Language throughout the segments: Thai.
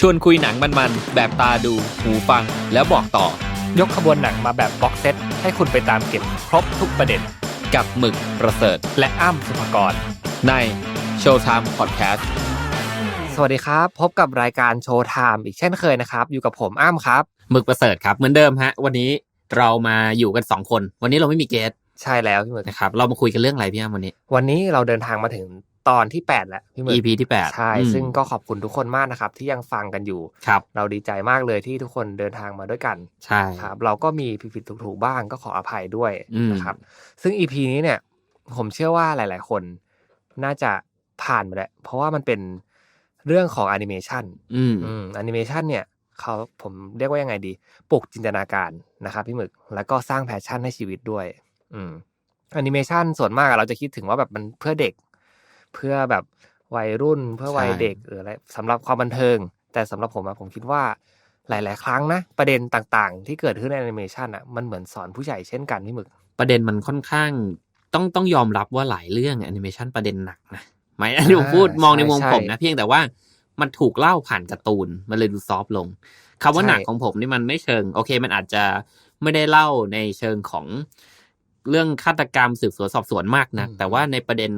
ชวนคุยหนังมันๆ แบบตาดู หูฟัง แล้วบอกต่อ ยกขบวนหนังมาแบบบ็อกเซตให้คุณไปตามเก็บครบทุกประเด็น กับหมึกประเสริฐและอ้ำสุภกร ใน Showtime Podcast สวัสดีครับ พบกับรายการโชว์ไทม์อีกเช่นเคยนะครับ อยู่กับผมอ้ำครับหมึกประเสริฐครับเหมือนเดิมฮะ วันนี้เรามาอยู่กันสองคน วันนี้เราไม่มีเกสใช่แล้วพี่หมึกนะครับเรามาคุยกันเรื่องอะไรพี่อ้ำวันนี้ วันนี้เราเดินทางมาถึง ตอนที่ 8 แล้วพี่หมึก EP ที่แปดใช่อืมซึ่งก็ขอบคุณทุกคนมากนะครับ ที่ยังฟังกันอยู่ครับเราดีใจมากเลยที่ทุกคนเดินทางมาด้วยกัน ใช่ครับ เราก็มีผิดๆถูกๆบ้างก็ขออภัยด้วยอืมนะครับ ซึ่ง EP นี้เนี่ย ผมเชื่อว่าหลาย ๆ คนน่าจะผ่านมาแล้วเพราะว่ามันเป็นเรื่องของแอนิเมชันอืมอืมแอนิเมชันเนี่ยเขาผมเรียกว่ายังไงดีปลุกจินตนาการนะครับพี่หมึกแล้วก็สร้างแพชชั่นให้ชีวิตด้วย อืมแอนิเมชันส่วนมากอะเราจะคิดถึงว่าแบบมันเพื่อเด็ก เพื่อแบบวัยรุ่นเพื่อวัยใช่เด็กหรืออะไรสำหรับความบันเทิง แต่สำหรับผมอะผมคิดว่าหลาย ๆ ครั้งนะประเด็นต่างๆ ที่เกิดขึ้นในแอนิเมชันอะมันเหมือนสอนผู้ใหญ่เช่นกันพี่หมึก ประเด็นมันค่อนข้างต้องต้องยอมรับว่าหลายเรื่องแอนิเมชันประเด็นหนักนะหมายอันนี้ผมพูดอ่ามองในมุมใช่ผมนะเพียงแต่ว่ามันถูกเล่าผ่านการ์ตูนมันเลยดูซอฟต์ลงคำว่าใช่หนักของผมนี่มันไม่เชิง โอเค มันอาจจะไม่ได้เล่าในเชิงของ เรื่องฆาตกรรมสืบสวนสอบสวนมากนะแต่ว่าในประเด็น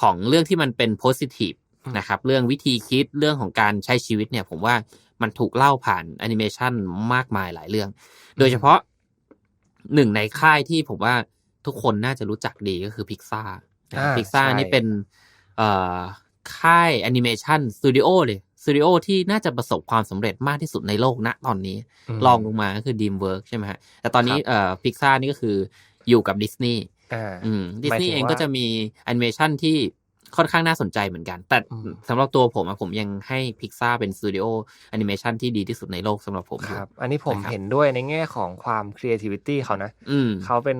ของเรื่องที่มันเป็นโพสิทีฟนะครับ เรื่องวิธีคิดเรื่องของการใช้ชีวิตเนี่ย ผมว่ามันถูกเล่าผ่านแอนิเมชันมากมายหลายเรื่อง โดยเฉพาะหนึ่งในค่ายที่ผมว่าทุกคนน่าจะรู้จักดีก็คือพิกซ่าอ่าพิกซ่าใช่นี่เป็นเอ่อค่ายแอนิเมชันสตูดิโอเลยสตูดิโอที่น่าจะประสบความสำเร็จมากที่สุดในโลกณตอนนี้มลองลงมาก็คือ Dreamwork ใช่ไหมฮะแต่ตอนนี้ครับเอ่อพิกซ่านี่ก็คือ อยู่กับดิสนีย์อ่าอืมดิสหมายนีถึย์งเองว่าก็จะมีแอนิเมชันที่ค่อนข้างน่าสนใจเหมือนกัน แต่อืมสำหรับตัวผมอะผมยังให้พิกซ a เป็นสตูดิโอแอนิเมชันที่ดีที่สุดในโลกสำหรับผมคอยู่รับ อันนี้ผมนะครับเห็นด้วยในแง่ของความ creativity เขานะอืมเขาเป็น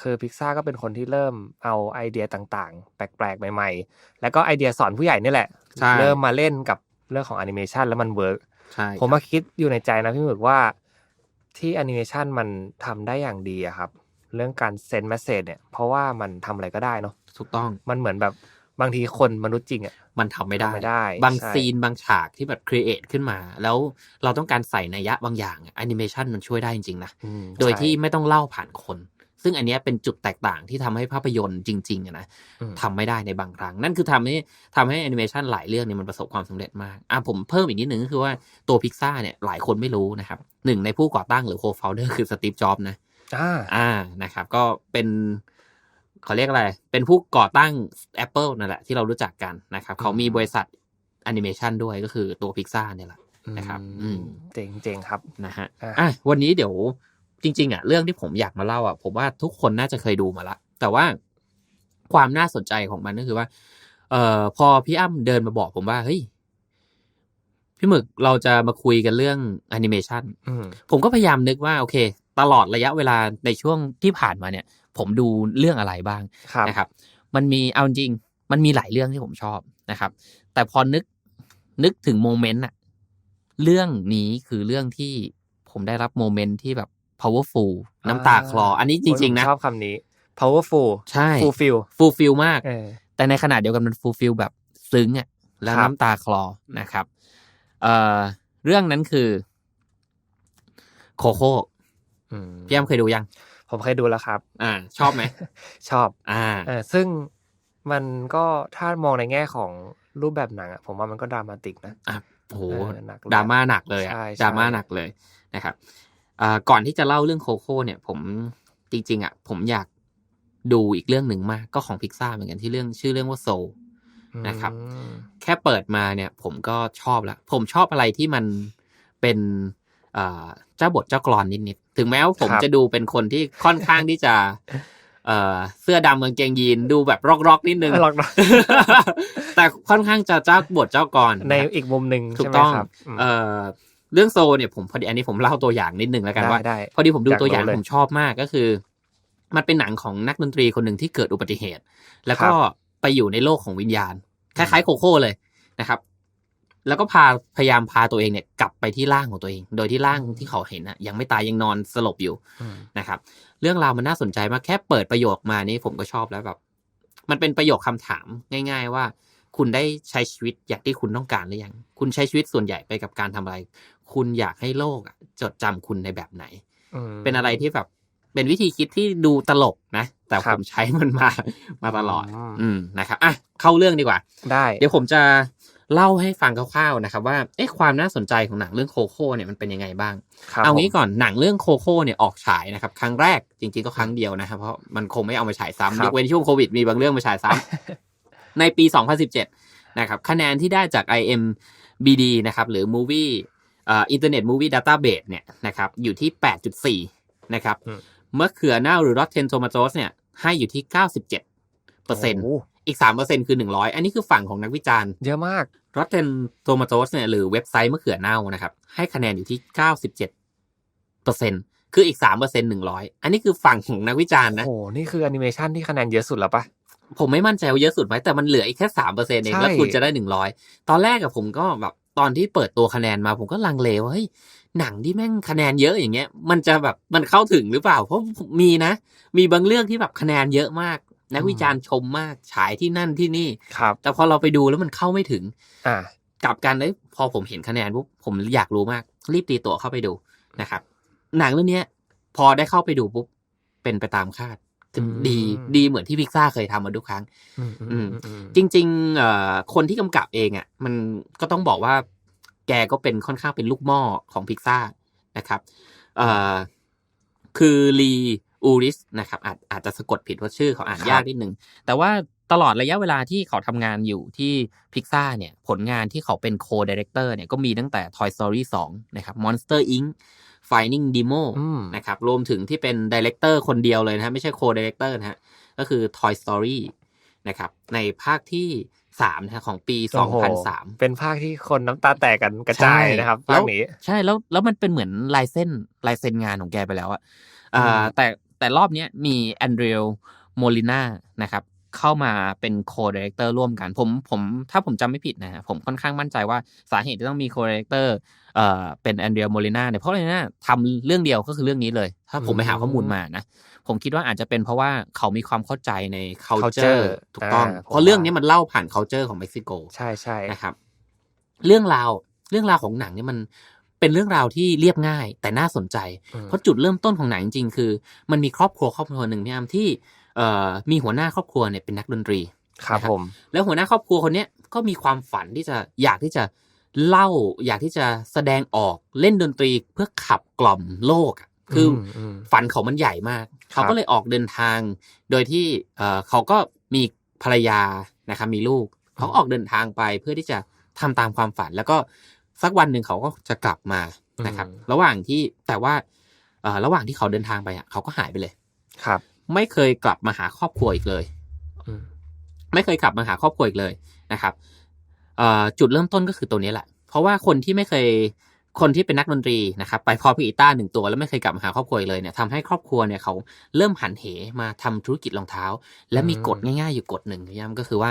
คือพิกซ่าก็เป็นคนที่เริ่มเอาไอเดียต่างๆ แปลกๆ ใหม่ๆ แล้วก็ไอเดียสอนผู้ใหญ่นี่แหละใช่เริ่มมาเล่นกับเรื่องของแอนิเมชันแล้วมันเวิร์กใช่ผมมาคิดอยู่ในใจนะพี่หมึกว่าที่แอนิเมชันมันทำได้อย่างดีอะครับ เรื่องการเซนด์แมสเซจเนี่ย เพราะว่ามันทำอะไรก็ได้เนาะถูกต้องมันเหมือนแบบบางทีคนมนุษย์จริงอะมันทำไม่ได้ทำไม่ได้ บางใช่ซีนบางฉากที่แบบครีเอทขึ้นมา แล้วเราต้องการใส่นัยยะบางอย่างแอนิเมชันมันช่วยได้จริงๆนะอืมโดยใช่ที่ไม่ต้องเล่าผ่านคน ซึ่งอันเนี้ยเป็นจุดแตกต่างที่ทำให้ภาพยนตร์จริงๆอะนะอืมทำไม่ได้ในบางครั้ง นั่นคือทำให้ทำให้แอนิเมชันหลายเรื่องเนี่ยมันประสบความสำเร็จมากอะผมเพิ่มอีกนิดนึงก็คือว่าตัวพิกซ่าเนี่ยหลายคนไม่รู้นะครับหนึ่งในผู้ก่อตั้งหรือโคฟ o ลเดอร์คือสตีฟจ็อบนะ อ่าอ่านะครับ ก็เป็นเขาเรียกอะไร เป็นผู้ก่อตั้ง Apple นั่นแหละ ที่เรารู้จักกันนะครับ เขามีบริษัทแอนิเมชันด้วยก็คือตัวพิกซ่าเนี่ยแหละนะครับ อืมเจ๋งเจ๋งครับนะฮะอะอะวันนี้เดี๋ยวจริง ๆ อะ เรื่องที่ผมอยากมาเล่าอะผมว่าทุกคนน่าจะเคยดูมาละแต่ว่าความน่าสนใจของมันก็คือว่า เอ่อพอพี่อ้ำเดินมาบอกผมว่าเฮ้ยพี่หมึกเราจะมาคุยกันเรื่องแอนิเมชันอืมผมก็พยายามนึกว่า โอเค ตลอดระยะเวลาในช่วงที่ผ่านมาเนี่ย ผมดูเรื่องอะไรบ้างครับนะครับ มันมีเอาจริง มันมีหลายเรื่องที่ผมชอบนะครับ แต่พอนึกนึกถึงโมเมนต์อะเรื่องนี้คือเรื่องที่ผมได้รับโมเมนต์ที่แบบ powerful น้ำตาคลอ อันนี้จริง ๆ นะผมชอบคำนี้ powerful ใช่ fulfill ฟูลฟิลมากเออแต่ในขณะเดียวกันมันฟูลฟิลแบบซึ้งอะแล้วครับน้ำตาคลอนะครับ เอ่อเรื่องนั้นคือ โคโค่ อืมพี่อ้ำเคยดูยัง ผมเคยดูแล้วครับ อ่า ชอบไหม ชอบ อ่าเออซึ่งมันก็ถ้ามองในแง่ของรูปแบบหนังอะผมว่ามันก็ดรามาติกนะอะโอ้โหเออหนักเลยดราม่าหนักเลยอะใช่ใช่ดราม่าหนักเลยนะครับอ่าก่อนที่จะเล่าเรื่องโคโค่เนี่ย ผมจริงๆอะผมอยากดูอีกเรื่องหนึ่งมากก็ของพิกซ่าเหมือนกันที่เรื่องชื่อเรื่องว่าโซนะครับอืมแค่เปิดมาเนี่ย ผมก็ชอบแล้วผมชอบอะไรที่มันเป็นอ่า เจ้าบทเจ้ากรอนนิดๆถึงแม้ว่าผมจะดูเป็นคนที่ค่อนข้างที่จะ เอ่อเสื้อดำกางเกงยีนดูแบบร็อกๆนิดนึงหลอกนะแต่ค่อนข้างจะเจ้าบทเจ้ากรในนะครับอีกมุมหนึ่งถูใช่กไหมต้องครับมเอ่อเรื่องโซเนี่ยผมพอดีอันนี้ผมเล่าตัวอย่างนิดนึงแล้วกันได้ว่าได้พอดีผมดูอยากตัวอย่างรู้เลยผมชอบมากก็คือ มันเป็นหนังของนักดนตรีคนหนึ่งที่เกิดอุบัติเหตุ แล้วก็ครับไปอยู่ในโลกของวิญญาณคล้ายๆโคโค่เลยนะครับ แล้วก็พาพยายามพาตัวเองเนี่ยกลับไปที่ร่างของตัวเอง โดยที่ร่างที่เขาเห็นนะยังไม่ตายยังนอนสลบอยู่อืมนะครับ เรื่องราวมันน่าสนใจมากแค่เปิดประโยคมานี่ผมก็ชอบแล้วแบบ มันเป็นประโยคคำถามง่าย ๆ ว่า คุณได้ใช้ชีวิตอย่างที่คุณต้องการหรือยัง คุณใช้ชีวิตส่วนใหญ่ไปกับการทำอะไร คุณอยากให้โลกอะจดจำคุณในแบบไหนอืมเป็นอะไรที่แบบ เป็นวิธีคิดที่ดูตลกนะแต่ครัผบมใช้มันมามาตลอดอืมอืมนะครับอะเข้าเรื่องดีกว่า ได้ เดี๋ยวผมจะ เล่าให้ฟังคร่าวๆนะครับว่าเอ๊ะความน่าสนใจของหนังเรื่องโคโค่เนี่ยมันเป็นยังไงบ้างครับเอางี้ผมก่อนหนังเรื่องโคโค่เนี่ยออกฉายนะครับครั้งแรกจริงๆก็ครั้งเดียวนะครับเพราะมันคงไม่เอามาฉายครัซ้ำบยกเว้นช่วงโควิดมีบางเรื่องมาฉายซ้ำในปี 2017 นะครับคะแนนที่ได้จาก IMBD นะครับหรือ Movie เอ่อ Internet Movie Database เนี่ยนะครับอยู่ที่ 8.4 นะครับอืมเมื่อเขือเน่าหรือ Rotten Tomatoes เนี่ยให้อยู่ที่ 97เปอร์เซ็นต์โอ้อีก 3%คือ 100 อันนี้คือฝั่งของนักวิจารณ์ เยอะมาก Rotten Tomatoes เนี่ยหรือเว็บไซต์มะเขือเน่านะครับ ให้คะแนนอยู่ที่ 97เปอร์เซ็นคืออีก3เปอร์เซ็นหนึ่งร้อยอันนี้คือฝั่งของนักวิจารณ์นะ โอ้โห นี่คือแอนิเมชันที่คะแนนเยอะสุดแล้วปะผมไม่มั่นใจว่าเยอะสุดไหมแต่มันเหลืออีกแค่สามเปอร์เซ็นเองใช่แล้วคุณจะได้หนึ่งร้อยตอนแรกกับผมก็แบบตอนที่เปิดตัวคะแนนมาผมก็ลังเลว่าเฮ้ยหนังที่แม่งคะแนนเยอะอย่างเงี้ย มันจะแบบมันเข้าถึงหรือเปล่า เพราะมีนะ มีบางเรื่องที่แบบคะแนนเยอะมาก นักวิจารณ์ชมมากฉายที่นั่นที่นี่ครับ แต่พอเราไปดูแล้วมันเข้าไม่ถึง อ่ากลับกันเลยพอผมเห็นคะแนนปุ๊บผมอยากรู้มาก รีบตีตั๋วเข้าไปดูนะครับ หนังเรื่องเนี้ยพอได้เข้าไปดูปุ๊บเป็นไปตามคาดคืออืมดีดีเหมือนที่พิกซ่าเคยทำมาทุกครั้งอืมอืมอืมจริงๆเอ่อคนที่กำกับเองอะ มันก็ต้องบอกว่า แกก็เป็นค่อนข้างเป็นลูกหม้อของพิกซ่านะครับเอ่อคือลี อูริสนะครับอาจอาจจะสะกดผิดว่าชื่อเขาอ่านยากนิดนึง แต่ว่าตลอดระยะเวลาที่เขาทำงานอยู่ที่พิกซ่าเนี่ยผลงานที่เขาเป็นโคดีเรคเตอร์เนี่ยก็มีตั้งแต่ Toy Story 2 นะครับ Monster Inc. Finding Nemo อืมนะครับรวมถึงที่เป็นดีเลกเตอร์คนเดียวเลยนะฮะไม่ใช่โคดีเลกเตอร์นะฮะก็คือ Toy Story นะครับในภาคที่สามนะฮะของปีโอ้โห2003 เป็นภาคที่คนน้ำตาแตกกันกระจายนะครับแล้ภาวคนี้ใช่แล้วแล้วมันเป็นเหมือนลายเส้นลายเส้นงานของแกไปแล้วอะอ่าอืมแต่ แต่รอบเนี้ยมีแอนเดรียโมลิน่านะครับเข้ามาเป็นโคดีเลกเตอร์ร่วมกันผมผมถ้าผมจำไม่ผิดนะฮะผมค่อนข้างมั่นใจว่าสาเหตุที่ต้องมีโคดีเลกเตอร์เอ่อเป็นแอนเดรียโมลิน่าเนี่ยเพราะอะไรนะทำเรื่องเดียวก็คือเรื่องนี้เลย ถ้าผมไปหาข้อมูลมานะผมคิดว่าอาจจะเป็นเพราะว่าเขามีความเข้าใจใน culture culture ถูกต้องอ่าเพราะเรื่องนี้มันเล่าผ่าน culture ของเม็กซิโก ใช่ใช่นะครับ เรื่องราวเรื่องราวของหนังเนี่ยมัน เป็นเรื่องราวที่เรียบง่ายแต่น่าสนใจอืมเพราะจุดเริ่มต้นของหนังจริงๆคือ มันมีครอบครัวครอบครัวหนึ่งพี่อามที่เอ่อมีหัวหน้าครอบครัวเนี่ยเป็นนักดนตรีครับนะครับผม แล้วหัวหน้าครอบครัวคนเนี้ยก็มีความฝันที่จะอยากที่จะเล่า อยากที่จะแสดงออกเล่นดนตรีเพื่อขับกล่อมโลกอะคืออมฝันเขามันใหญ่มาก เขาก็เลยออกเดินทาง โดยที่เอ่อเขาก็มีภรรยานะครับมีลูก เขาออกเดินทางไปเพื่อที่จะทำตามความฝัน แล้วก็ สักวันหนึ่งเขาก็จะกลับมานะครับ ระหว่างที่แต่ว่าเอ่อระหว่างที่เขาเดินทางไปอะเขาก็หายไปเลย ครับ ไม่เคยกลับมาหาครอบครัวอีกเลยอืมไม่เคยกลับมาหาครอบครัวอีกเลยนะครับเอ่อจุดเริ่มต้นก็คือตัวนี้แหละ เพราะว่าคนที่ไม่เคยคนที่เป็นนักดนตรีนะครับ ไปพร้อมกับกีตาร์หนึ่งตัวแล้วไม่เคยกลับมาหาครอบครัวอีกเลยเนี่ยทำให้ครอบครัวเนี่ยเขาเริ่มหันเหมาทำธุรกิจรองเท้า และมีกฎง่ายๆอยู่กฎหนึ่งย้ำก็คือว่า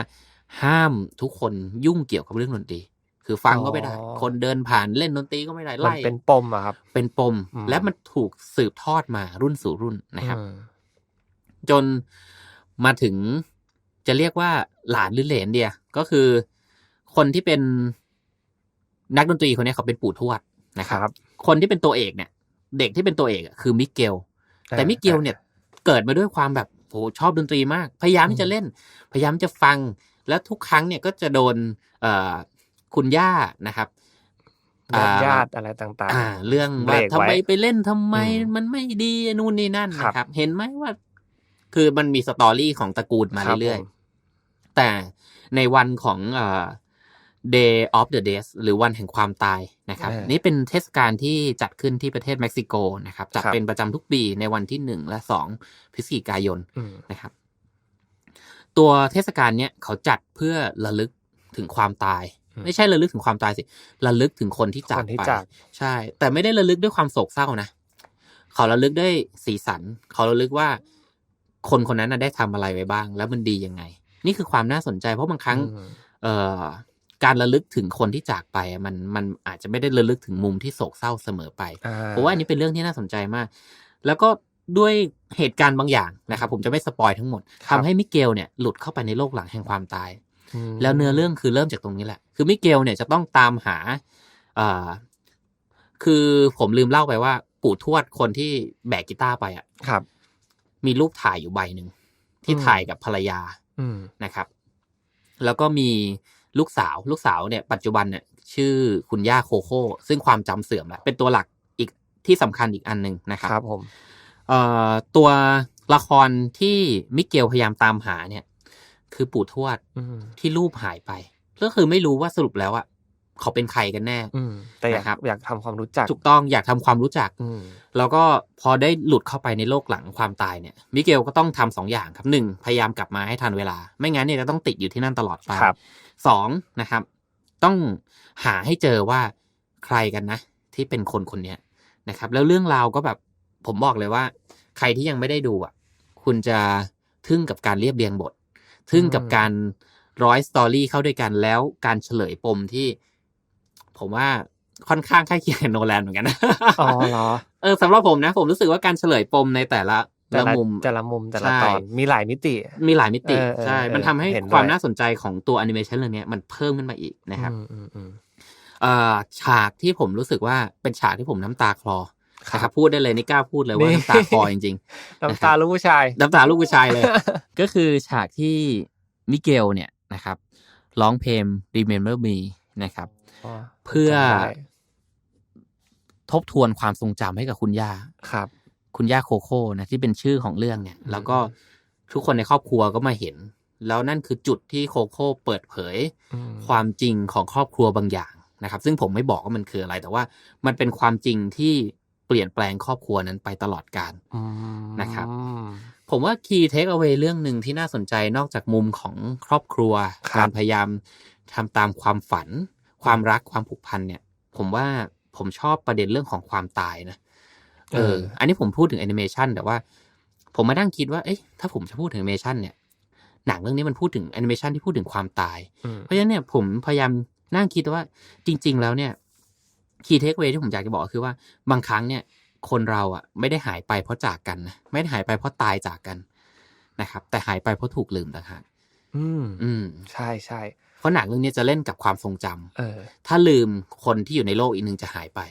ห้ามทุกคนยุ่งเกี่ยวกับเรื่องดนตรี คือฟังก็ไม่ได้อ๋อคนเดินผ่านเล่นดนตรีก็ไม่ได้มันไล่เป็นปมอะครับ เป็นปมอืมและมันถูกสืบทอดมารุ่นสู่รุ่นนะครับอืมจนมาถึงจะเรียกว่าหลานหรือเหลนเดียก็คือคนที่เป็นนักดนตรีคนนี้เขาเป็นปู่ทวดนะคครับรับ คนที่เป็นตัวเอกเนี่ย เด็กที่เป็นตัวเอกอะคือมิเกล แต่มิเกลเนี่ยเกิดมาด้วยความแบบโหชอบดนตรีมาก พยายามที่จะเล่น พยายามจะฟัง แล้วทุกครั้งเนี่ยก็จะโดนเอ่อ คุณย่านะครับญาติอ่าญาติอะไรต่างอ่าเรื่องเบรว่ากทำไมไว้ไปเล่นทำไมอืมมันไม่ดีนู่นนี่นั่นครับนะครับ เห็นไหมว่า คือมันมีสตอรี่ของตระกูลมาครับเรื่อยผมๆแต่ในวันของเอ่อ Day of the Dead หรือวันแห่งความตายนะครับเออนี่เป็นเทศกาลที่จัดขึ้นที่ประเทศเม็กซิโกนะครับ จัดครับเป็นประจำทุกปีในวันที่หนึ่งและสองพฤศจิกายนอืมนะครับ ตัวเทศกาลเนี้ยเขาจัดเพื่อระลึกถึงความตายอืม ไม่ใช่ระลึกถึงความตายสิระลึกถึงคนที่จากคนที่ไปจากใช่ แต่ไม่ได้ระลึกด้วยความโศกเศร้านะเขาระลึกด้วยสีสัน เขาระลึกว่า คนคนนั้นน่ะได้ทำอะไรไว้บ้าง แล้วมันดียังไง นี่คือความน่าสนใจ เพราะบางครั้งอืมเอ่อการระลึกถึงคนที่จากไปอะมันมันอาจจะไม่ได้ระลึกถึงมุมที่โศกเศร้าเสมอไปอ่ผมว่าอันนี้เป็นเรื่องที่น่าสนใจมาก แล้วก็ด้วยเหตุการณ์บางอย่างนะครับ ผมจะไม่สปอยทั้งหมดครัทำบให้มิเกลเนี่ยหลุดเข้าไปในโลกหลังแห่งความตายม แล้วเนื้อเรื่องคือเริ่มจากตรงนี้แหละ คือมิเกลเนี่ยจะต้องตามหาอ่าคือผมลืมเล่าไปว่า ปู่ทวดคนที่แบกกีตาร์ไปอะครับ มีรูปถ่ายอยู่ใบหนึ่งที่อืมถ่ายกับภรรยาอืมนะครับ แล้วก็มีลูกสาว ลูกสาวเนี่ย ปัจจุบันเนี่ย ชื่อคุณย่าโคโค่ซึ่งความจำเสื่อมแล้วเป็นตัวหลักอีกที่สำคัญอีกอันหนึ่งนะครับครับผมเอ่อตัวละครที่มิเกลพยายามตามหาเนี่ย คือปู่ทวดอืมที่รูปหายไป ก็คือไม่รู้ว่าสรุปแล้วอะเขาเป็นใครกันแน่อืมแต่อยากนะครับอยากทำความรู้จัก ถูกต้องอยากทำความรู้จักอืมแล้วก็พอได้หลุดเข้าไปในโลกหลังความตายเนี่ย มิเกลก็ต้องทำสองอย่างครับหนึ่งพยายามกลับมาให้ทันเวลา ไม่งั้นเนี่ยจะต้องติดอยู่ที่นั่นตลอดไปครับสองนะครับ ต้องหาให้เจอว่าใครกันนะ ที่เป็นคนคนเนี้ยนะครับ แล้วเรื่องราวก็แบบผมบอกเลยว่า ใครที่ยังไม่ได้ดูอะ คุณจะทึ่งกับการเรียบเรียงบท ทึ่งกับการร้อยสตอรี่เข้าด้วยกันแล้วการเฉลยปมที่ ผมว่าค่อนข้างใกล้เคียงกับโนแลนเหมือนกันนะอ๋อเหรอเออสำหรับผมนะ ผมรู้สึกว่าการเฉลยปมในแต่ละแต่ละละมุมแต่ละมุมแต่ละใช่ตอนมีหลายมิติ มีหลายมิติเออเออใช่เออมันทำให้เห็นด้วยความน่าสนใจของตัวแอนิเมชันเรื่องเนี้ยมันเพิ่มขึ้นมาอีกนะครับอืมอืมอืมเอ่อฉากที่ผมรู้สึกว่าเป็นฉากที่ผมน้ำตาคลอครับ นะครับพูดได้เลยนี่กล้าพูดเลยว่านี่น้ำตาคลอจริงน้ำตาลูกผู้ชายๆน้ำตาลูกผู้ชายเลย ก็คือฉากที่มิเกลเนี่ยนะครับร้องเพลง Remember Me นะครับ เพื่อจำได้ทบทวนความทรงจำให้กับคุณย่าครับ คุณย่าโคโค่นะที่เป็นชื่อของเรื่องเนี่ย แล้วก็ทุกคนในครอบครัวก็มาเห็น แล้วนั่นคือจุดที่โคโค่เปิดเผยอืมความจริงของครอบครัวบางอย่างนะครับ ซึ่งผมไม่บอกว่ามันคืออะไร แต่ว่ามันเป็นความจริงที่ เปลี่ยนแปลงครอบครัวนั้นไปตลอดกาลอืมนะครับ ผมว่า key take away เรื่องหนึ่งที่น่าสนใจนอกจากมุมของครอบครัวการพยายามทำตามความฝัน ความรักความผูกพันเนี่ย ผมว่าผมชอบประเด็นเรื่องของความตายนะเออ อันนี้ผมพูดถึงแอนิเมชันแต่ว่า ผมมานั่งคิดว่า เอ๊ะถ้าผมจะพูดถึงแอนิเมชันเนี่ย หนังเรื่องนี้มันพูดถึงแอนิเมชันที่พูดถึงความตายอืมเพราะฉะนั้นเนี่ยผมพยายามนั่งคิดว่าจริง ๆ แล้วเนี่ย คีย์เทคเวที่ผมอยากจะบอกก็คือว่าบางครั้งเนี่ย คนเราอะไม่ได้หายไปเพราะจากกันนะไม่ได้หายไปเพราะตายจากกันนะครับ แต่หายไปเพราะถูกลืมต่างหากอืม อืม ใช่ใช่เพราะหนังเรื่องนี้จะเล่นกับความทรงจำเออ ถ้าลืมคนที่อยู่ในโลกอีกหนึ่งจะหายไป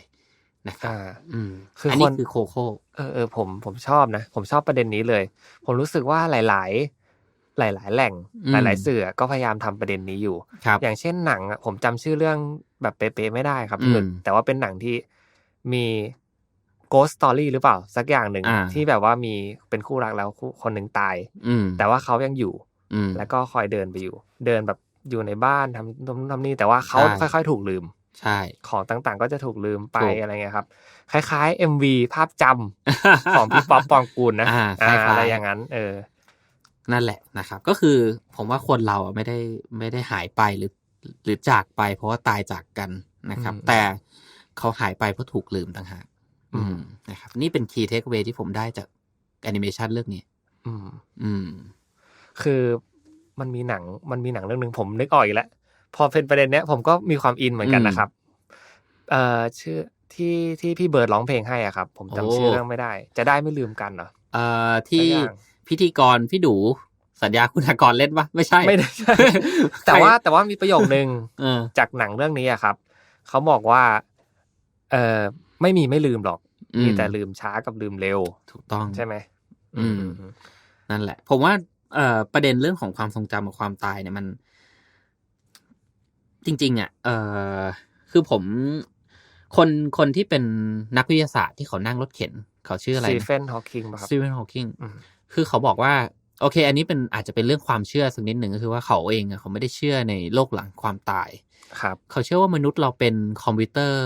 นะครับอ่าอืมคืออัอันนี้คนคือโคโค่เออเออผมผมชอบนะ ผมชอบประเด็นนี้เลย ผมรู้สึกว่าหลาย ๆ หลาย ๆ แหล่งหลาย ๆ สื่อก็พยายามทำประเด็นนี้อยู่ครับอย่างเช่นหนังอะผมจำชื่อเรื่องแบบเป๊ะๆไม่ได้ครับอืมหมึกแต่ว่าเป็นหนังที่มี ghost story หรือเปล่า สักอย่างหนึ่งอ่าที่แบบว่ามีเป็นคู่รักแล้วคู่คนหนึ่งตายอืมแต่ว่าเขายังอยู่อืมแล้วก็คอยเดินไปอยู่ เดินแบบอยู่ในบ้านทำทำทำนี่แต่ว่าเขาใช่ค่อย ๆ ถูกลืมใช่ของต่างๆ ก็จะถูกลืมไปถูกอะไรเงี้ยครับ คล้ายๆ MV ภาพจำของพี่ป๊อปปองกูลนะอ่าคล้ายๆอะไรอย่างนั้น เออ นั่นแหละนะครับ ก็คือผมว่าคนเราอะไม่ได้ไม่ได้หายไปหรือ หรือจากไป เพราะว่าตายจากกันนะครับอืมแต่เขาหายไปเพราะถูกลืมต่างหากอือืมมนะครับ นี่เป็นคีย์เทคเวที่ผมได้จากแอนิเมชันเรื่องนี้ อืม อืม คือมันมีหนังมันมีหนังเรื่องหนึ่งผมนึกออกอีกแล้ว พอเป็นประเด็นเนี้ย ผมก็มีความอินเหมือนกันอืมนะครับ เอ่อชื่อที่ที่พี่เบิร์ดร้องเพลงให้อะครับ ผมจำโอ้ชื่อเรื่องไม่ได้ จะได้ไม่ลืมกันเหรอเอ่อที่สักอย่าง พิธีกรพี่ดูสัญญาคุณากรเล่นปะไม่ใช่ไม่ได้แต่ว่าแต่ว่ามีประโยคนึงเออจากหนังเรื่องนี้อะครับเขาบอกว่า เออไม่มีไม่ลืมหรอกอืมีแต่ลืมช้ากับลืมเร็ว ถูกต้องใช่ไหมอืม นั่นแหละ ผมว่า เอ่อประเด็นเรื่องของความทรงจำกับความตายเนี่ยมัน จริง ๆ อะ เอ่อคือผมคนคนที่เป็นนักวิทยาศาสตร์ที่เขานั่งรถเข็น เขาชื่ออะไรซีนะเฟนฮอว์คิงป่ะครับสตีเวนฮอว์กิงอืม คือเขาบอกว่าโอเค อันนี้เป็นอาจจะเป็นเรื่องความเชื่อสักนิดหนึ่งก็คือว่าเขาเองอะเขาไม่ได้เชื่อในโลกหลังความตายครับ เขาเชื่อว่ามนุษย์เราเป็นคอมพิวเตอร์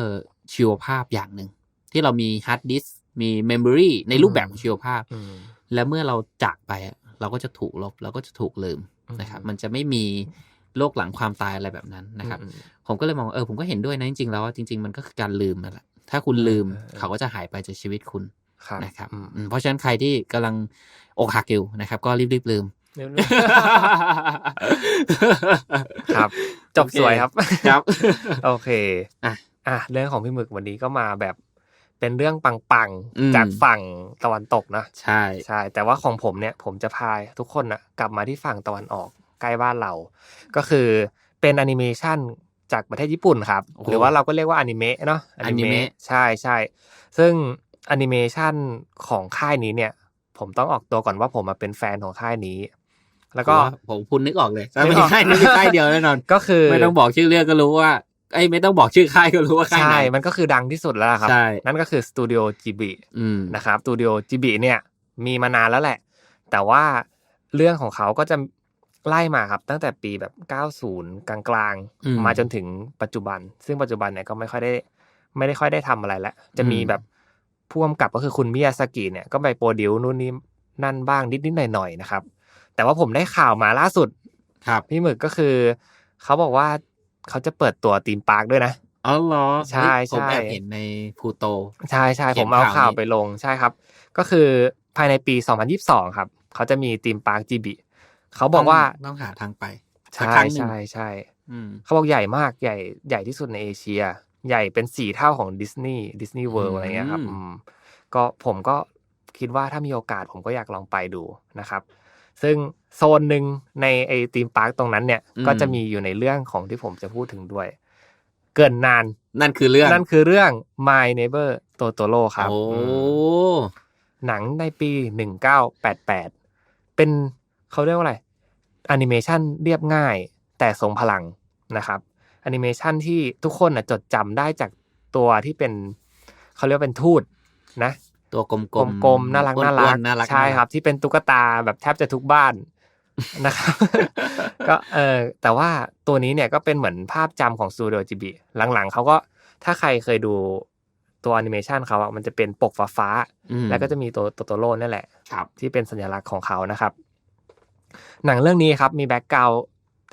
ชีวภาพอย่างหนึ่ง ที่เรามีฮาร์ดดิสก์มีเมมโมรีในรูปแบบของชีวภาพอืมและเมื่อเราจากไปอะเราก็จะถูกลบ เราก็จะถูกลืมอืมนะครับ มันจะไม่มีโลกหลังความตายอะไรแบบนั้นนะครับอืมผมก็เลยมองว่าเออผมก็เห็นด้วยนะจริงๆแล้วว่าจริง ๆ มันก็คือการลืมนั่นแหละถ้าคุณลืมเออเออเขาก็จะหายไปจากชีวิตคุณครับ นะครับอืมอืมเพราะฉะนั้นใครที่กำลังอกหักอยู่นะครับ ก็รีบๆลืมเร็วๆครับจบสวยครับครับ โอเคอะอะเรื่องของพี่หมึกวันนี้ก็มาแบบเป็นเรื่องปังอืมๆจากฝั่งตะวันตกนะใช่ใช่ แต่ว่าของผมเนี่ย ผมจะพาทุกคนนะกลับมาที่ฝั่งตะวันออกใกล้บ้านเรา ก็คือเป็นแอนิเมชันจากประเทศญี่ปุ่นครับโอ้โหหรือว่าเราก็เรียกว่าอนิเมะเนาะอนิเมะใช่ใช่ซึ่ง แอนิเมชันของค่ายนี้เนี่ย ผมต้องออกตัวก่อนว่าผมมาเป็นแฟนของค่ายนี้ แล้วก็ผมพูดนึกออกเลยนึไม่กออกใช่นึกค่ายเดียวแน่นอน ก็คือไม่ต้องบอกชื่อเรื่องก็รู้ว่าไอ้ยไม่ต้องบอกชื่อค่ายก็รู้ว่าค่ายใช่ไหนมันก็คือดังที่สุดแล้วล่ะครับใช่นั่นก็คือสตูดิโอจิบิอืมนะครับสตูดิโอจิบิเนี่ยมีมานานแล้วแหละ แต่ว่าเรื่องของเขาก็จะไล่มาครับ ตั้งแต่ปีแบบ 90 กลางอืมๆมาจนถึงปัจจุบัน ซึ่งปัจจุบันเนี่ยก็ไม่ค่อยได้ ไม่ได้ค่อยได้ทำอะไรแล้ว จะมีอืมแบบ ผู้กำกับก็คือคุณมิยาสกิเนี่ยก็ไปโปรดิวนู่นนี่นั่นบ้างนิดๆหน่อยๆนะครับ แต่ว่าผมได้ข่าวมาล่าสุดครับพี่หมึกก็คือ เขาบอกว่าเขาจะเปิดตัวธีมปาร์คด้วยนะอ๋อเหรอใช่เฮ้ยผมใช่แอบเห็นในพูโต ใช่ใช่เขีผยนมเอาข่าวข่าวนี้ไปลงใช่ครับ ก็คือภายในปี 2022 ครับ เขาจะมีธีมปาร์คจีบีเขาบอกว่าต้องต้องหาทางไปสักใช่ครั้งหนึ่งใช่ใช่อืมเขาบอกใหญ่มากใหญ่ใหญ่ที่สุดในเอเชีย ใหญ่เป็นสี่เท่าของดิสนีย์ดิสนีย์เวิลด์อะไรเงี้ยครับอืมอืมก็ผมก็คิดว่าถ้ามีโอกาสผมก็อยากลองไปดูนะครับ ซึ่งโซนหนึ่งในไอธีมปาร์คตรงนั้นเนี่ย ก็จะมีอยู่ในเรื่องของที่ผมจะพูดถึงด้วย เกินนาน นั่นคือเรื่อง นั่นคือเรื่อง My Neighbor Totoro ครับโอ้อืมหนังในปี1988เป็นเขาเรียกว่าอะไรแอนิเมชันเรียบง่าย แต่ทรงพลังนะครับแอนิเมชันที่ทุกคนน่ะจดจำได้จากตัวที่เป็นเขาเรียกว่าเป็นทูตนะ ตัวกลมกลมๆน่ารักอ้วน่ารักๆน่ารักใช่ครับ ที่เป็นตุ๊กตาแบบแทบจะทุกบ้านนะครับก็เออแต่ว่าตัวนี้เนี่ยก็เป็นเหมือนภาพจำของสตูดิโอจิบิหลังๆเขาก็ถ้าใครเคยดูตัวแอนิเมชันเขาอะมันจะเป็นปกฟ้าๆอืมแล้วก็จะมีตัวตัวโตโร่นั่นแหละครับที่เป็นสัญลักษณ์ของเขานะครับ หนังเรื่องนี้ครับมีแบ็กกราว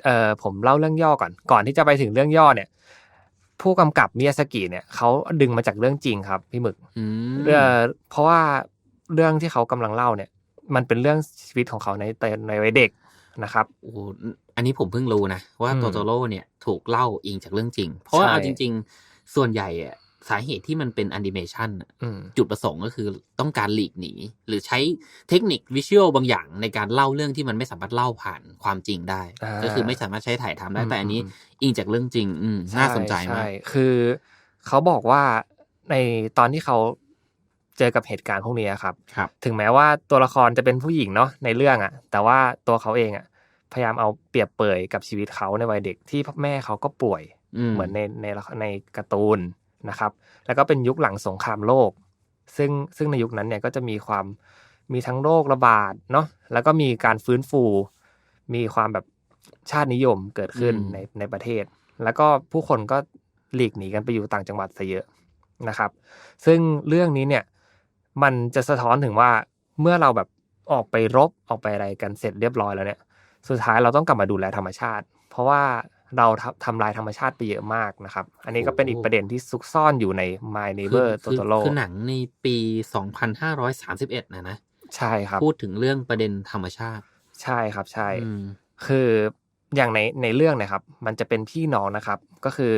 เอ่อผมเล่าเรื่องย่อก่อน ก่อนที่จะไปถึงเรื่องย่อเนี่ย ผู้กำกับมิยาสกิเนี่ยเขาดึงมาจากเรื่องจริงครับ พี่หมึกอืมเอ่อเพราะว่าเรื่องที่เขากำลังเล่าเนี่ย มันเป็นเรื่องชีวิตของเขาในแต่ในวัยเด็กนะครับโอ้โหอันนี้ผมเพิ่งรู้นะว่าอืมโตโตโร่เนี่ย ถูกเล่าอิงจากเรื่องจริง เพราะว่าใช่เอาจริง ๆ ส่วนใหญ่อะ สาเหตุที่มันเป็นแอนิเมชันอะอืมจุดประสงค์ก็คือต้องการหลีกหนี หรือใช้เทคนิควิชวลบางอย่างในการเล่าเรื่องที่มันไม่สามารถเล่าผ่านความจริงได้อ่าก็คือไม่สามารถใช้ถ่ายทำได้อืมแต่อันนี้อืมอิงจากเรื่องจริง อืมน่าสนใจมากช่คือเขาบอกว่าในตอนที่เขาเจอกับเหตุการณ์พวกนี้ครับครับถึงแม้ว่าตัวละครจะเป็นผู้หญิงเนาะในเรื่องอะ่ะ แต่ว่าตัวเขาเองอะ่ะ พยายามเอาเปรียบเปยกับชีวิตเขาในวัยเด็กที่พ่อแม่เขาก็ป่วย เหมือนในในละครในการ์ตูน นะครับ แล้วก็เป็นยุคหลังสงครามโลก ซึ่งซึ่งในยุคนั้นเนี่ยก็จะมีความมีทั้งโรคระบาดเนาะแล้วก็มีการฟื้นฟู มีความแบบชาตินิยมเกิดขึ้นอืมในในประเทศ แล้วก็ผู้คนก็หลีกหนีกันไปอยู่ต่างจังหวัดซะเยอะนะครับ ซึ่งเรื่องนี้เนี่ยมันจะสะท้อนถึงว่าเมื่อเราแบบออกไปรบออกไปอะไรกันเสร็จเรียบร้อยแล้วเนี่ย สุดท้ายเราต้องกลับมาดูแลธรรมชาติ เพราะว่า เราทำทำลายธรรมชาติไปเยอะมากนะครับ อันนี้ก็เป็นอีกประเด็นที่ซุกซ่อนอยู่ใน My คือ Neighbor คือ Totoro คือหนังในปี 2531 นะนะ ใช่ครับ พูดถึงเรื่องประเด็นธรรมชาติ ใช่ครับใช่อืมคืออย่างในในเรื่องเนะครับ มันจะเป็นพี่น้องนะครับ ก็คือ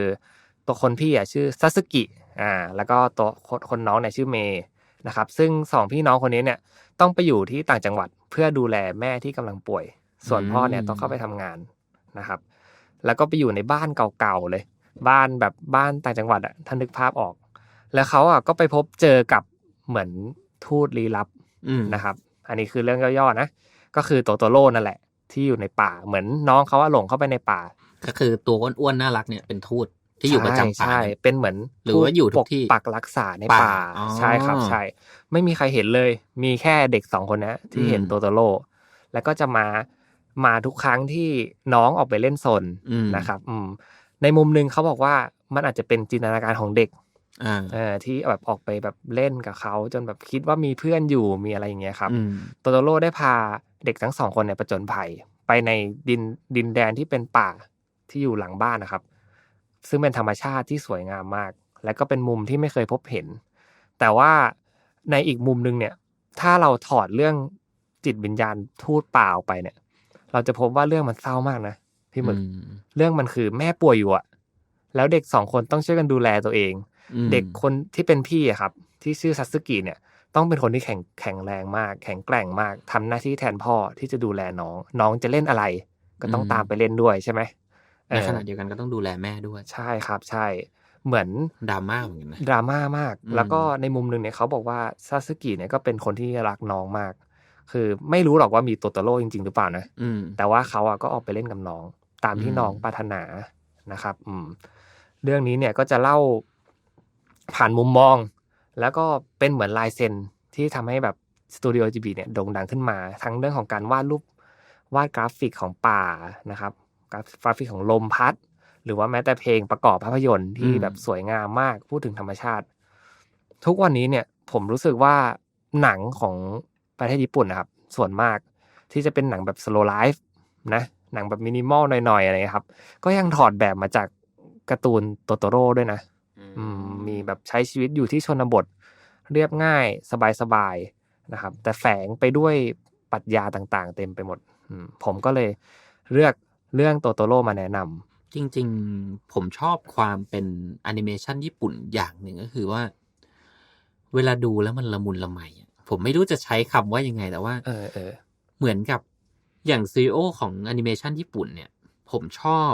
ตัวคนพี่อะชื่อซัสึกิอ่าแล้วก็ตัวคนคนน้องเนี่ยชื่อเมย์นะครับ ซึ่งสองพี่น้องคนนี้เนี่ยต้องไปอยู่ที่ต่างจังหวัดเพื่อดูแลแม่ที่กำลังป่วย ส่วนพ่อเนี่ยอืมต้องเข้าไปทำงานนะครับ แล้วก็ไปอยู่ในบ้านเก่าๆเลย บ้านแบบบ้านต่างจังหวัดอะท่านนึกภาพออก แล้วเขาอะก็ไปพบเจอกับเหมือนทูตลี้ลับอืมนะครับ อันนี้คือเรื่องย่อๆนะ ก็คือโตโตโร่นั่นแหละ ที่อยู่ในป่าเหมือนน้องเขาว่าหลงเข้าไปในป่า ก็คือตัวอ้วนๆน่ารักเนี่ยเป็นทูตที่อยู่ประจำป่าใช่เนี่ยเป็นเหมือนหรือว่าอยู่ทุกที่ปปักรักษาในป่าป่าอ๋อใช่ครับใช่ ไม่มีใครเห็นเลย มีแค่เด็กสองคนนะที่เห็นอืมโตโตโร่แล้วก็จะมา มาทุกครั้งที่น้องออกไปเล่นซนอืมนะครับ อืม ในมุมหนึ่งเขาบอกว่ามันอาจจะเป็นจินตนาการของเด็กอ่าเออที่แบบออกไปแบบเล่นกับเขาจนแบบคิดว่ามีเพื่อนอยู่มีอะไรอย่างเงี้ยครับอืมโตโตโร่ได้พาเด็กทั้งสองคนเนี่ยประจนภัยไปในดินดินแดนที่เป็นป่าที่อยู่หลังบ้านนะครับ ซึ่งเป็นธรรมชาติที่สวยงามมาก และก็เป็นมุมที่ไม่เคยพบเห็น แต่ว่าในอีกมุมหนึงเนี่ย ถ้าเราถอดเรื่องจิตวิญญาณทูตป่าออกไปเนี่ย เราจะพบว่าเรื่องมันเศร้ามากนะพี่หมึกอืมเรื่องมันคือแม่ป่วยอยู่อะแล้วเด็กสองคนต้องช่วยกันดูแลตัวเองอืมเด็กคนที่เป็นพี่อะครับ ที่ชื่อซัตสึกิเนี่ย ต้องเป็นคนที่แข็งแข็งแรงมาก แข็งแกร่งมากทำหน้าที่แทนพ่อที่จะดูแลน้อง น้องจะเล่นอะไร ก็ต้องอืมตามไปเล่นด้วยใช่ไหมเอในอขณะเดียวกันก็ต้องดูแลแม่ด้วยใช่ครับ ใช่เหมือนดราม่าเหมือนกันนะดราม่ามากอืมแล้วก็ในมุมหนึ่งเนี่ยเขาบอกว่าซาสึกิเนี่ยก็เป็นคนที่รักน้องมาก คือไม่รู้หรอกว่ามีโตโตโร่จริง ๆ หรือเปล่านะอืมแต่ว่าเขาอะก็ออกไปเล่นกับน้อง ตามที่อืมน้องปรารถนานะครับ อืม เรื่องนี้เนี่ยก็จะเล่าผ่านมุมมอง แล้วก็เป็นเหมือนลายเซ็นที่ทำให้แบบสตูดิโอจีบีเนี่ยโด่งดังขึ้นมา ทั้งเรื่องของการวาดรูปวาดกราฟิกของป่านะครับ กราฟิกของลมพัด หรือว่าแม้แต่เพลงประกอบภาพยนตร์ที่อืมแบบสวยงามมากพูดถึงธรรมชาติ ทุกวันนี้เนี่ยผมรู้สึกว่าหนังของ ประเทศญี่ปุ่นนะครับ ส่วนมากที่จะเป็นหนังแบบ slow life นะหนังแบบมินิมอลหน่อยๆอะไรเงี้ยครับ ก็ยังถอดแบบมาจากการ์ตูนโตโตโร่ด้วยนะอืมมีแบบใช้ชีวิตอยู่ที่ชนบท เรียบง่ายสบายๆนะครับ แต่แฝงไปด้วยปรัชญาต่างๆ เต็มไปหมดอืมผมก็เลยเลือกเรื่องโตโตโร่มาแนะนำจริง ๆ ผมชอบความเป็นแอนิเมชันญี่ปุ่นอย่างหนึ่งก็คือว่า เวลาดูแล้วมันละมุนละไมอะ ผมไม่รู้จะใช้คำว่ายังไงแต่ว่า เออเออเหมือนกับอย่างซีโอของแอนิเมชันญี่ปุ่นเนี่ย ผมชอบ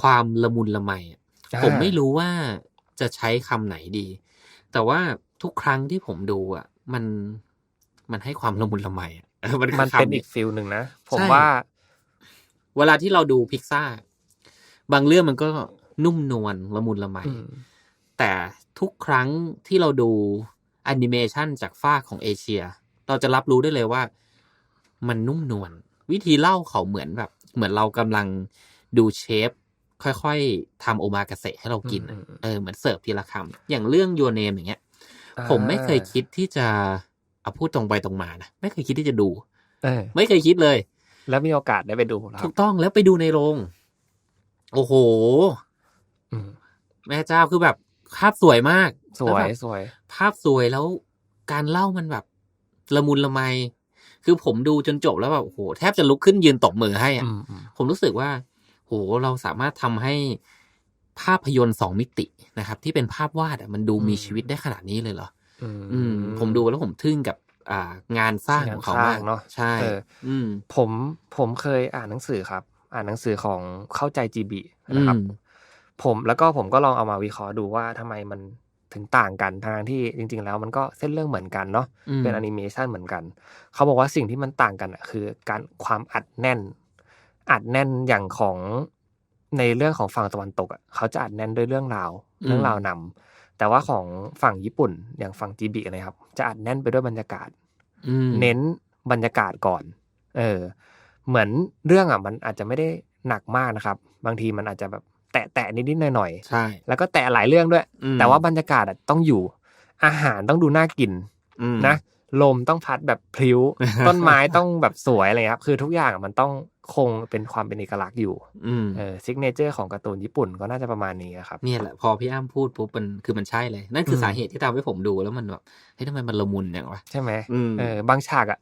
ความละมุนละไมอะอ่าผมไม่รู้ว่าจะใช้คำไหนดี แต่ว่าทุกครั้งที่ผมดูอะ มันมันให้ความละมุนละไมอะเออมันคือมันเป็นคำอีกฟิลหนึ่งนะ ผมใช่ว่า เวลาที่เราดูพิกซ่าบางเรื่องมันก็นุ่มนวลละมุนละไมอืมแต่ทุกครั้งที่เราดู แอนิเมชันจากฝ้ากของเอเชีย เราจะรับรู้ได้เลยว่า มันนุ่มนวลวิธีเล่าเขาเหมือนแบบ เหมือนเรากำลังดูเชฟค่อยๆทำโอมากาเสะให้เรากินอะอืมอืมเออเหมือนเสิร์ฟทีละคำอย่างเรื่องโยเนมอย่างเงี้ย ผมไม่เคยคิดที่จะเอาพูดตรงไปตรงมานะไม่เคยคิดที่จะดูเออไม่เคยคิดเลย แล้วมีโอกาสได้ไปดูแล้วถูกต้องแล้วไปดูในโรง โอ้โหอืมแม่เจ้าคือแบบภาพสวยมาก สวยแล้แบบสวย ภาพสวยแล้วการเล่ามันแบบละมุนละไม คือผมดูจนจบแล้วแบบโอ้โหแทบจะลุกขึ้นยืนตบมือให้อะอืมอืมผมรู้สึกว่า โหเราสามารถทำให้ภาพยนตร์สองมิตินะครับ ที่เป็นภาพวาดอะมันดูมีชีวิตได้ขนาดนี้เลยเหรออือืมผมดูแล้วผมทึ่งกับอ่างานสร้างของเขามากงานสร้างเนอะใช่เอออืมผมผมเคยอ่านหนังสือครับ อ่านหนังสือของเข้าใจจีบีอืนะครับมผมแล้วก็ผมก็ลองเอามาวิเคราะห์ดูว่าทำไมมัน ถึงต่างกันทางที่จริง ๆ แล้วมันก็เส้นเรื่องเหมือนกันเนาะอืมเป็นแอนิเมชันเหมือนกัน เขาบอกว่าสิ่งที่มันต่างกันอะคือการความอัดแน่น อัดแน่นอย่างของในเรื่องของฝั่งตะวันตกอะเขาจะอัดแน่นด้วยเรื่องราว เรื่องราวนำแต่ว่าของฝั่งญี่ปุ่นอย่างฝั่งจีบีนะครับ จะอัดแน่นไปด้วยบรรยากาศอืมเน้นบรรยากาศก่อน เออ เหมือนเรื่องอะ มันอาจจะไม่ได้หนักมากนะครับ บางทีมันอาจจะแบบ แตะแตะนิดๆหน่อยใช่ๆแล้วก็แตะหลายเรื่องด้วยอืมแต่ว่าบรรยากาศอะต้องอยู่ อาหารต้องดูน่ากินอืมนะลมต้องพัดแบบพลิ้ว ต้นไม้ต้องแบบสวยอะไรครับ คือทุกอย่างอะมันต้องคงเป็นความเป็นเอกลักษณ์อยู่อืมเออซิกเนเจอร์ของการ์ตูนญี่ปุ่นก็น่าจะประมาณนี้ครับเนี่ยแหละ พอพี่อ้ำพูดปุ๊บมันคือมันใช่เลย นั่นคืออมสาเหตุที่ทำให้ผมดูแล้วมันแบบเฮ้ยทำไมมันละมุนอย่างวะใช่ไหมอืมเออบางฉากอะ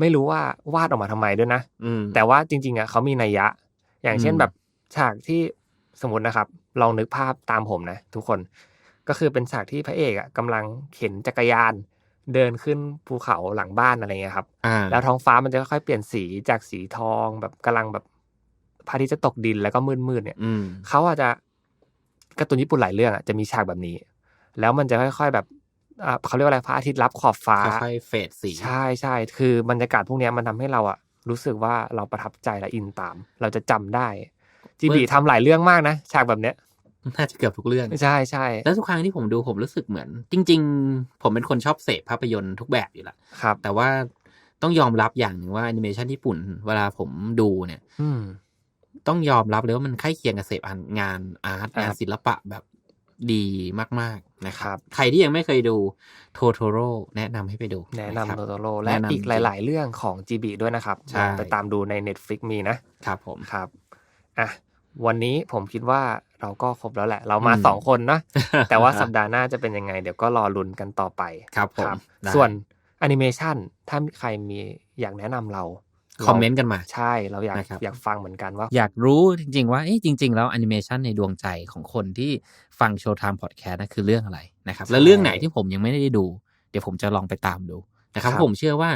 ไม่รู้ว่าวาดออกมาทำไมด้วยนะอืมแต่ว่าจริง ๆอะเขามีนัยยะ อย่างเช่นอืมแบบฉากที่ สมมตินะครับ ลองนึกภาพตามผมนะ ทุกคนก็คือเป็นฉากที่พระเอกอะกำลังเข็นจักรยานเดินขึ้นภูเขาหลังบ้านอะไรเงี้ยครับอ่าแล้วท้องฟ้ามันจะค่อยๆเปลี่ยนสีจากสีทองแบบกำลังแบบพระอาทิตย์จะตกดินแล้วก็มืดๆเนี่ยอืมเขาอาจจะการ์ตูนญี่ปุ่นหลายเรื่องอะจะมีฉากแบบนี้ แล้วมันจะค่อย ๆแบบอ่าเขาเรียกว่าอะไรพระอาทิตย์รับขอบฟ้าค่อยๆเฟดสีใช่ใช่คือบรรยากาศพวกเนี้ยมันทำให้เราอะรู้สึกว่าเราประทับใจและอินตาม เราจะจำได้ จีบีทำหลายเรื่องมากนะฉากแบบเนี้ยน่าจะเกือบทุกเรื่องใช่ใช่แล้วทุกครั้งที่ผมดูผมรู้สึกเหมือน จริง ๆ ผมเป็นคนชอบเสพภาพยนตร์ทุกแบบอยู่และครับ แต่ว่าต้องยอมรับอย่างหนึ่งว่าแอนิเมชันญี่ปุ่น เวลาผมดูเนี่ย อืมต้องยอมรับเลยว่ามันใกล้เคียงกับเสพงานอาร์ตครับงานศิลปะแบบดีมาก ๆ นะคครัรับบใครที่ยังไม่เคยดูโทโทโร่แนะนำให้ไปดู แนะครันำบโตโตโร่และแนะนำอีกจริงหลาย ๆ เรื่องของจีบีด้วยนะครับใช่ลองไปตามดูใน Netflix มีนะครับผมครับ อะ วันนี้ผมคิดว่าเราก็ครบแล้วแหละ เรามาอืมสองคนนะ แต่ว่าสัปดาห์หน้าจะเป็นยังไง เดี๋ยวก็รอลุ้นกันต่อไปครับผมได้ส่วนแอนิเมชันถ้าใครมีอยากแนะนำเราคอมเมนต์กันมาใช่เราอยากนะครับอยากฟังเหมือนกันว่า อยากรู้จริง ๆ ว่าเอ๊ะจริง ๆ แล้วแอนิเมชันในดวงใจของคนที่ฟังโชว์ไทม์พอดแคสต์นะคือเรื่องอะไรนะครับใช่แล้วเรื่องไหนที่ผมยังไม่ได้ดู เดี๋ยวผมจะลองไปตามดูนะครับครับผมเชื่อว่า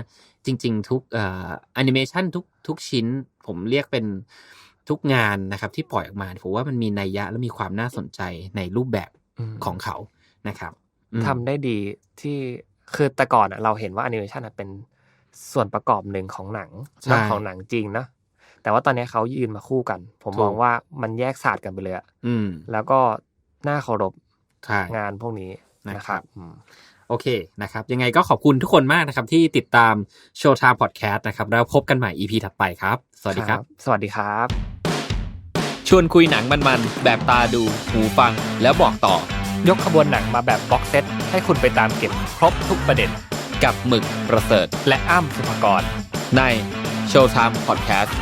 จริง ๆ ทุกเอ่อแอนิเมชันทุกทุกชิ้น ผมเรียกเป็น ทุกงานนะครับที่ปล่อยออกมาผมว่ามันมีนัยยะและมีความน่าสนใจในรูปแบบมของเขานะครับอืมทำได้ดีที่คือแต่ก่อนอะเราเห็นว่าแอนิเมชันอะเป็นส่วนประกอบหนึ่งของหนังใช่นะของหนังจริงนะแต่ว่าตอนนี้เขายืนมาคู่กัน ผมถูกมองว่ามันแยกศาสตร์กันไปเลยอะอืมแล้วก็น่าเคารพใช่งานพวกนี้นะนะคครัรับบอืมโอเคนะครับ ยังไงก็ขอบคุณทุกคนมากนะครับ ที่ติดตาม Showtime Podcast นะครับ แล้วพบกันใหม่ EP ถัดไปครับ สวัสดีครับ สวัสดีครับ ชวนคุยหนังมันๆ แบบตาดู หูฟัง แล้วบอกต่อ ยกขบวนหนังมาแบบบ็อกเซต ให้คุณไปตามเก็บครบทุกประเด็น กับหมึกประเสริฐ และอ้ำสุภกร ใน Showtime Podcast